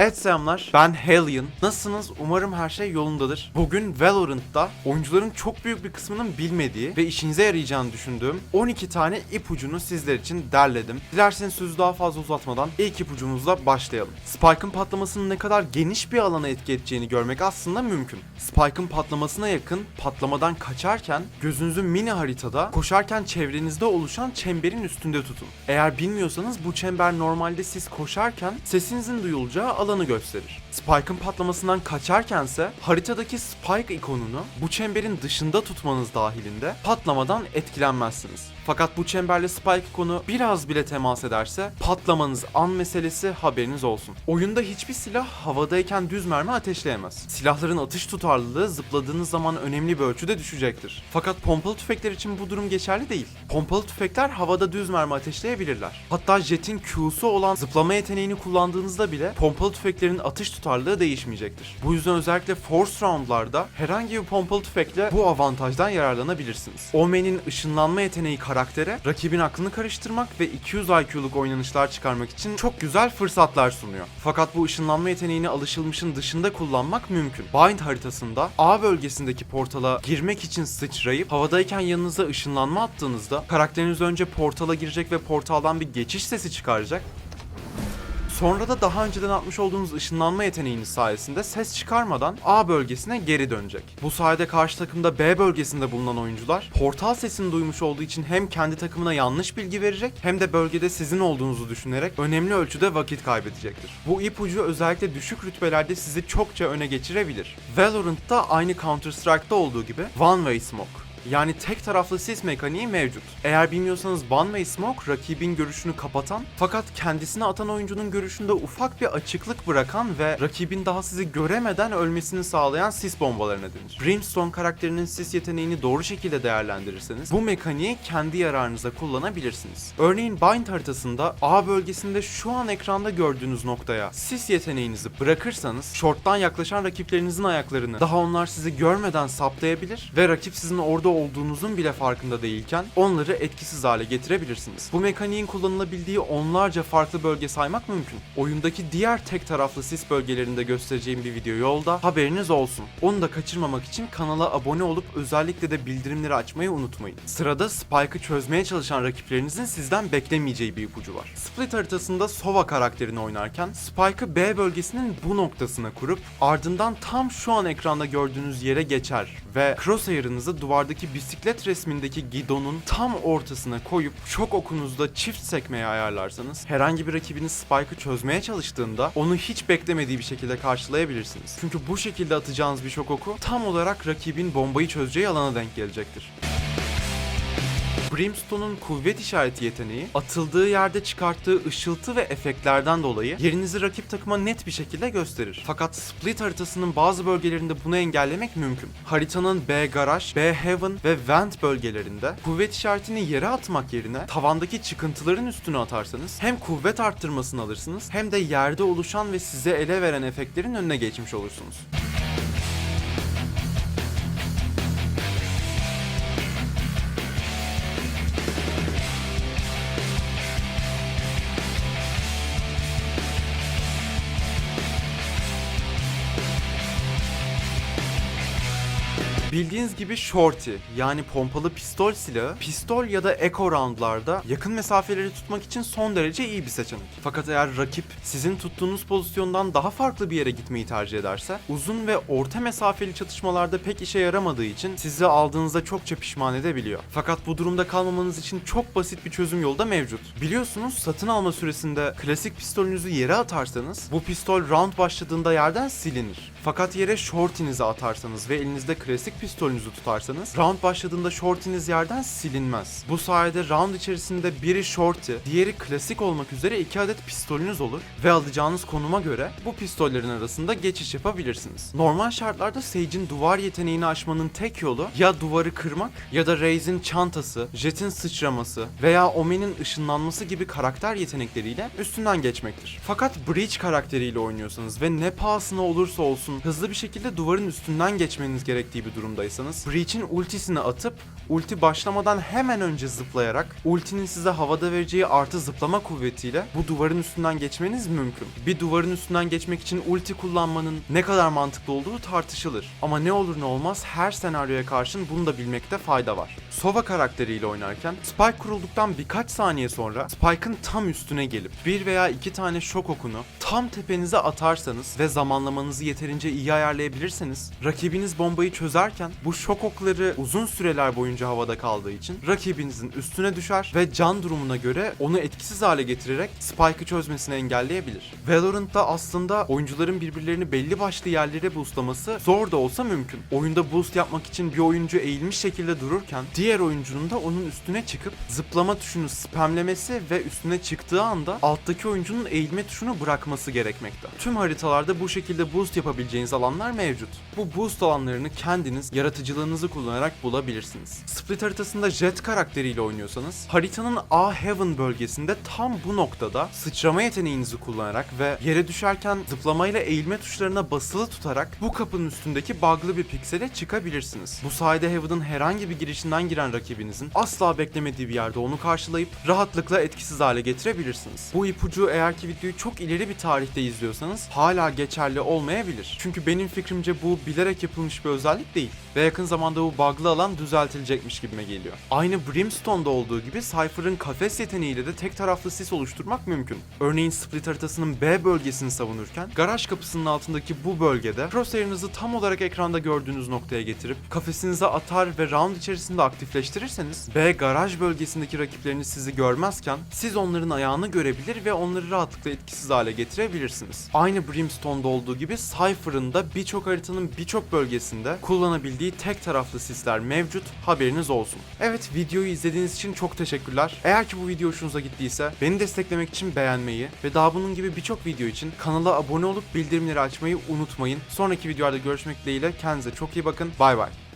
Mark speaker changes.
Speaker 1: Evet selamlar, ben Hellion. Nasılsınız? Umarım her şey yolundadır. Bugün Valorant'ta oyuncuların çok büyük bir kısmının bilmediği ve işinize yarayacağını düşündüğüm 12 tane ipucunu sizler için derledim. Dilerseniz sözü daha fazla uzatmadan ilk ipucumuzla başlayalım. Spike'ın patlamasının ne kadar geniş bir alana etki edeceğini görmek aslında mümkün. Spike'ın patlamasına yakın patlamadan kaçarken gözünüzü mini haritada koşarken çevrenizde oluşan çemberin üstünde tutun. Eğer bilmiyorsanız bu çember normalde siz koşarken sesinizin duyulacağı alanı gösterir. Spike'ın patlamasından kaçarkense haritadaki Spike ikonunu bu çemberin dışında tutmanız dahilinde patlamadan etkilenmezsiniz. Fakat bu çemberle Spike ikonu biraz bile temas ederse patlamanız an meselesi haberiniz olsun. Oyunda hiçbir silah havadayken düz mermi ateşleyemez. Silahların atış tutarlılığı zıpladığınız zaman önemli bir ölçüde düşecektir. Fakat pompalı tüfekler için bu durum geçerli değil. Pompalı tüfekler havada düz mermi ateşleyebilirler. Hatta jetin Q'su olan zıplama yeteneğini kullandığınızda bile pompalı tüfeklerin atış tutarlılığı değişmeyecektir. Bu yüzden özellikle force roundlarda herhangi bir pompalı tüfekle bu avantajdan yararlanabilirsiniz. Omen'in ışınlanma yeteneği karaktere rakibin aklını karıştırmak ve 200 IQ'luk oynanışlar çıkarmak için çok güzel fırsatlar sunuyor. Fakat bu ışınlanma yeteneğini alışılmışın dışında kullanmak mümkün. Bind haritasında A bölgesindeki portala girmek için sıçrayıp havadayken yanınıza ışınlanma attığınızda karakteriniz önce portala girecek ve portaldan bir geçiş sesi çıkaracak Sonra da daha önceden atmış olduğunuz ışınlanma yeteneğiniz sayesinde ses çıkarmadan A bölgesine geri dönecek. Bu sayede karşı takımda B bölgesinde bulunan oyuncular portal sesini duymuş olduğu için hem kendi takımına yanlış bilgi verecek hem de bölgede sizin olduğunuzu düşünerek önemli ölçüde vakit kaybedecektir. Bu ipucu özellikle düşük rütbelerde sizi çokça öne geçirebilir. Valorant'ta aynı Counter Strike'da olduğu gibi One Way Smoke yani tek taraflı sis mekaniği mevcut. Eğer bilmiyorsanız One Way Smoke rakibin görüşünü kapatan fakat kendisine atan oyuncunun görüşünde ufak bir açıklık bırakan ve rakibin daha sizi göremeden ölmesini sağlayan sis bombalarına denir. Brimstone karakterinin sis yeteneğini doğru şekilde değerlendirirseniz bu mekaniği kendi yararınıza kullanabilirsiniz. Örneğin Bind haritasında A bölgesinde şu an ekranda gördüğünüz noktaya sis yeteneğinizi bırakırsanız short'tan yaklaşan rakiplerinizin ayaklarını daha onlar sizi görmeden saptayabilir ve rakip sizin orada olduğunuzun bile farkında değilken onları etkisiz hale getirebilirsiniz. Bu mekaniğin kullanılabildiği onlarca farklı bölge saymak mümkün. Oyundaki diğer tek taraflı sis bölgelerinde göstereceğim bir video yolda haberiniz olsun. Onu da kaçırmamak için kanala abone olup özellikle de bildirimleri açmayı unutmayın. Sırada Spike'ı çözmeye çalışan rakiplerinizin sizden beklemeyeceği bir ipucu var. Split haritasında Sova karakterini oynarken Spike'ı B bölgesinin bu noktasına kurup ardından tam şu an ekranda gördüğünüz yere geçer ve crosshair'ınızı duvardaki bisiklet resmindeki gidonun tam ortasına koyup çok okunuzda çift sekmeye ayarlarsanız herhangi bir rakibiniz Spike'ı çözmeye çalıştığında onu hiç beklemediği bir şekilde karşılayabilirsiniz. Çünkü bu şekilde atacağınız bir şok oku tam olarak rakibin bombayı çözeceği alana denk gelecektir. Brimstone'un kuvvet işareti yeteneği atıldığı yerde çıkarttığı ışıltı ve efektlerden dolayı yerinizi rakip takıma net bir şekilde gösterir. Fakat Split haritasının bazı bölgelerinde bunu engellemek mümkün. Haritanın B garaj, B heaven ve vent bölgelerinde kuvvet işaretini yere atmak yerine tavandaki çıkıntıların üstüne atarsanız hem kuvvet arttırmasını alırsınız hem de yerde oluşan ve size ele veren efektlerin önüne geçmiş olursunuz. Bildiğiniz gibi shorty yani pompalı pistol silahı pistol ya da eco roundlarda yakın mesafeleri tutmak için son derece iyi bir seçenek. Fakat eğer rakip sizin tuttuğunuz pozisyondan daha farklı bir yere gitmeyi tercih ederse uzun ve orta mesafeli çatışmalarda pek işe yaramadığı için sizi aldığınızda çokça pişman edebiliyor. Fakat bu durumda kalmamanız için çok basit bir çözüm yolu da mevcut. Biliyorsunuz satın alma süresinde klasik pistolünüzü yere atarsanız bu pistol round başladığında yerden silinir. Fakat yere shortinizi atarsanız ve elinizde klasik pistolünüzü tutarsanız round başladığında shortiniz yerden silinmez. Bu sayede round içerisinde biri shorty, diğeri klasik olmak üzere iki adet pistolünüz olur ve alacağınız konuma göre bu pistollerin arasında geçiş yapabilirsiniz. Normal şartlarda Sage'in duvar yeteneğini aşmanın tek yolu ya duvarı kırmak ya da Raze'in çantası, Jet'in sıçraması veya Omen'in ışınlanması gibi karakter yetenekleriyle üstünden geçmektir. Fakat Breach karakteriyle oynuyorsanız ve ne pahasına olursa olsun hızlı bir şekilde duvarın üstünden geçmeniz gerektiği bir durum durumdaysanız Breach'in ultisini atıp ulti başlamadan hemen önce zıplayarak ultinin size havada vereceği artı zıplama kuvvetiyle bu duvarın üstünden geçmeniz mümkün. Bir duvarın üstünden geçmek için ulti kullanmanın ne kadar mantıklı olduğu tartışılır. Ama ne olur ne olmaz her senaryoya karşın bunu da bilmekte fayda var. Sova karakteriyle oynarken Spike kurulduktan birkaç saniye sonra Spike'ın tam üstüne gelip bir veya iki tane şok okunu tam tepenize atarsanız ve zamanlamanızı yeterince iyi ayarlayabilirseniz rakibiniz bombayı çözerken bu şok okları uzun süreler boyunca havada kaldığı için rakibinizin üstüne düşer ve can durumuna göre onu etkisiz hale getirerek Spike'ı çözmesini engelleyebilir. Valorant'ta aslında oyuncuların birbirlerini belli başlı yerlere boostlaması zor da olsa mümkün. Oyunda boost yapmak için bir oyuncu eğilmiş şekilde dururken diğer oyuncunun da onun üstüne çıkıp zıplama tuşunu spamlemesi ve üstüne çıktığı anda alttaki oyuncunun eğilme tuşunu bırakması gerekmekte. Tüm haritalarda bu şekilde boost yapabileceğiniz alanlar mevcut. Bu boost alanlarını kendiniz yaratıcılığınızı kullanarak bulabilirsiniz. Split haritasında Jet karakteriyle oynuyorsanız haritanın A Heaven bölgesinde tam bu noktada sıçrama yeteneğinizi kullanarak ve yere düşerken zıplamayla eğilme tuşlarına basılı tutarak bu kapının üstündeki bug'lı bir piksele çıkabilirsiniz. Bu sayede Heaven'ın herhangi bir girişinden giren rakibinizin asla beklemediği bir yerde onu karşılayıp rahatlıkla etkisiz hale getirebilirsiniz. Bu ipucu eğer ki videoyu çok ileri bir tarihte izliyorsanız hala geçerli olmayabilir. Çünkü benim fikrimce bu bilerek yapılmış bir özellik değil ve yakın zamanda bu bug'lı alan düzeltilecekmiş gibime geliyor. Aynı Brimstone'da olduğu gibi Cypher'ın kafes yeteneğiyle de tek taraflı sis oluşturmak mümkün. Örneğin Split haritasının B bölgesini savunurken garaj kapısının altındaki bu bölgede crosshair'ınızı tam olarak ekranda gördüğünüz noktaya getirip kafesinize atar ve round içerisinde aktifleştirirseniz B garaj bölgesindeki rakipleriniz sizi görmezken siz onların ayağını görebilir ve onları rahatlıkla etkisiz hale getirebilirsiniz. Aynı Brimstone'da olduğu gibi Cypher'ın da birçok haritanın birçok bölgesinde kullanabildiği tek taraflı sisler mevcut haberiniz olsun. Evet videoyu izlediğiniz için çok teşekkürler. Eğer ki bu video hoşunuza gittiyse beni desteklemek için beğenmeyi ve daha bunun gibi birçok video için kanala abone olup bildirimleri açmayı unutmayın. Sonraki videolarda görüşmek dileğiyle kendinize çok iyi bakın. Bay bay.